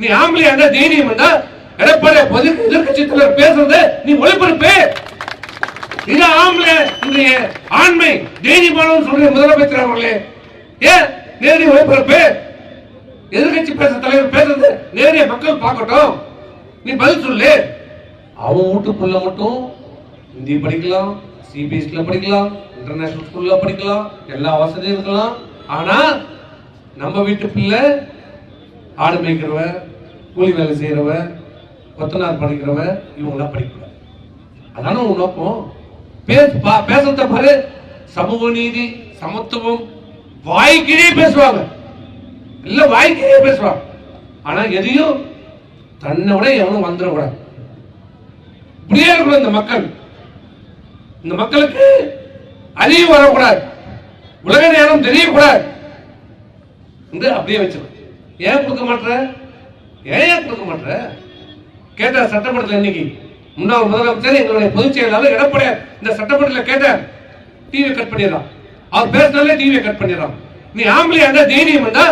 நீ ஆம்பளை அந்த தைரியம் இருந்தா எடப்பாடி பொது எதிர்கட்சி தலைவர் பேசுறது நீ ஒளிபரப்பு. இது ஆம்பளை இன்றைய ஆண்மை தைரியமானவன் சொல்ற முதலமைச்சர் அவர்களே ஏன் நேரடி ஒளிபரப்பு? எதிர்கட்சி பேச தலைவர் பேசுறது நேரடியா மக்கள் பார்க்கட்டும். நீ பதில் சொல்லு. அவன் வீட்டுக்குள்ள மட்டும் ஹிந்தி படிக்கலாம் சிபிஎஸ்சில படிக்கலாம் இன்டர்நேஷனல் ஸ்கூல்ல படிக்கலாம் எல்லா வசதியும் இருக்கலாம். ஆனா நம்ம வீட்டு பிள்ளை ஆடு மேய்க்கிறவ கூலி வேலை செய்கிறவ கொத்தனார் படிக்கிறவ இவங்களாம் படிக்கூடாது அதான உன் நோக்கம்? பேச பேசுறத பாரு. சமூக நீதி சமத்துவம் வாய்க்கிலேயே பேசுவாங்க. இல்ல வாய்க்கிலேயே பேசுவாங்க. ஆனா எதையும் தன்னை விட எவனும் வந்துடக்கூடாது இப்படியே இருக்கணும் இந்த மக்கள். இந்த மக்களுக்கு அறிவு வரக்கூடாது. உலக நேரம் தெரியக்கூடாது. வந்து அப்படியே வச்சிருக்கோம் ஏன் கொடுக்க மாட்ற? ஏன் ஏன் கொடுக்க மாட்ற? கேட்டார் சட்டமன்றத்தில் இன்னைக்கு முன்னாள் முதலமைச்சர் எங்களுடைய பொதுச் செயலாளர் எடப்பாடியார் இந்த சட்டமன்றத்தில் கேட்டார். டிவி கட் பண்ணிடுறான். அவர் பேசினாலே டிவியை கட் பண்ணிடுறான். நீ ஆம்பளையா இருந்தா தைரியம் இருந்தா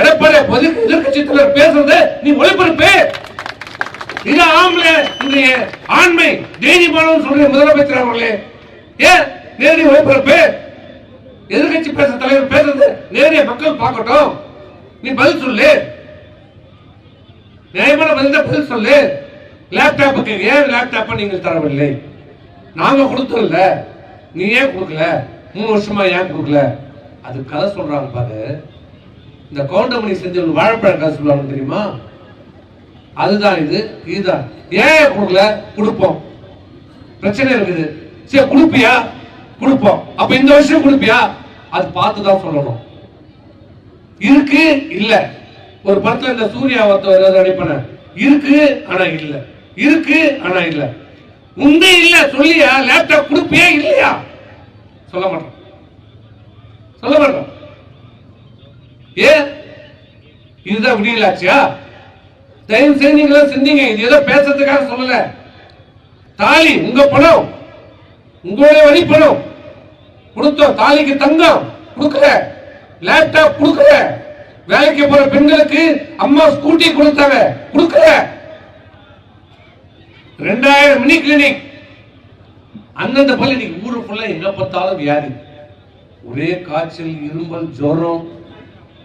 எடப்பாடி பொது எதிர்கட்சி தலைவர் பேசுறது நீ ஒளிபரப்பு. இது ஆம்பளை இன்றைய ஆண்மை தைரியமானவன் சொல்ற முதலமைச்சர் அவர்களே. ஏன் நேரடி ஒளிபரப்பு? எதிர்கட்சி பேசுற தலைவர் பேசுறது நேரடிய மக்கள் பார்க்கட்டும். நீ பதில் சொல்லு. நியாயமான பதில் பதில் சொல்லு. லேப்டாப்புக்கு ஏன் லேப்டாப்பை நீங்கள் தரவில்லை? நாங்க கொடுத்தோம்ல நீ ஏன் கொடுக்கல? மூணு வருஷமா ஏன் கொடுக்கல? அது கதை சொல்றாங்க பாரு. இந்த கவுண்டமணி செஞ்ச ஒரு வாழைப்பழ கதை சொல்லுவாங்க தெரியுமா? அதுதான் இது இதுதான். ஏன் கொடுக்கல? கொடுப்போம். பிரச்சனை இருக்குது. சரி கொடுப்பியா? கொடுப்போம். அப்ப இந்த வருஷம் கொடுப்பியா? அது பார்த்து தான் சொல்லணும். இருக்கு இல்ல. ஒரு படத்துல இந்த சூர்யா ஒருத்தர் அடிப்பன இருக்கு ஆனா இல்ல. இருக்கு ஆனா இல்ல. உண்டே இல்ல சொல்லியா? லேப்டாப் கொடுப்பியா இல்லையா? சொல்ல மாட்டோம். சொல்ல மாட்டோம். ஏன் இதுதான் விடியலாச்சியா தயவு செய்து நீங்களும் சிந்திங்க. இது ஏதோ பேசுறதுக்காக சொல்லல. தாலி உங்க பணம். உங்களுடைய வரி பணம் கொடுத்தோம். தாலிக்கு தங்கம். கொடுக்கல. லேப்டாப் கொடுக்கல. வேலைக்கு போற பெண்களுக்கு அம்மா ஸ்கூட்டி கொடுத்தாங்க. கொடுக்கல. ரெண்டாயிரம் மினி கிளினிக் அந்தந்த பள்ளி இன்னைக்கு ஊரு ஃபுல்லா எங்க பார்த்தாலும் வியாதி. ஒரே காய்ச்சல் இருமல் ஜுரம்.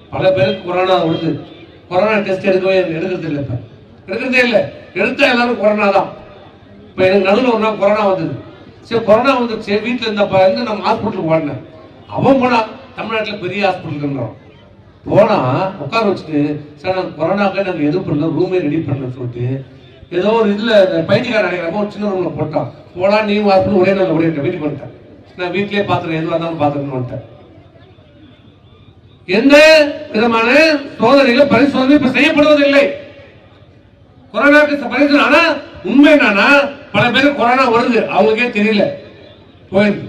பல பேருக்கு கொரோனா வருது. கொரோனா டெஸ்ட் எடுக்கவே எடுக்கிறது இல்லை இப்ப. எடுக்கிறதே இல்லை. எடுத்தா எல்லாரும் கொரோனா தான். இப்ப எனக்கு நடுவில் ஒரு நாள் கொரோனா வந்தது. சரி கொரோனா வந்துச்சு வீட்டில் இருந்தப்ப இருந்து நம்ம ஹாஸ்பிட்டலுக்கு ஓடினேன். அவன் போனான் தமிழ்நாட்டில் பெரிய ஹாஸ்பிட்டலுக்குன்றோம் போனால் உட்கார வச்சுட்டு சார் நாங்கள் கொரோனாக்கு நாங்கள் எதுவும் பண்ணல ரூமே ரெடி பண்ணலன்னு சொல்லிட்டு ஏதோ ஒரு இதில் பயிற்சிக்கார நினைக்கிறப்ப ஒரு சின்ன ரூமில் போட்டான். போனால் நீ ஹாஸ்பிட்டல் ஒரே நாள் ஓடிட்டேன் வீட்டுக்கு வந்துட்டேன் நான் வீட்டிலே பார்த்துருக்கேன் எதுவாக இருந்தாலும் பாத்துக்கணும் வந்துட்டேன். எந்த விதமான சோதனைகள் பரிசோதனை இப்ப செய்யப்படுவதில்லை. கொரோனாக்கு பரிசோதனை. ஆனா உண்மை என்னன்னா பல பேருக்கு கொரோனா வருது. அவங்களுக்கே தெரியல. போயிடுது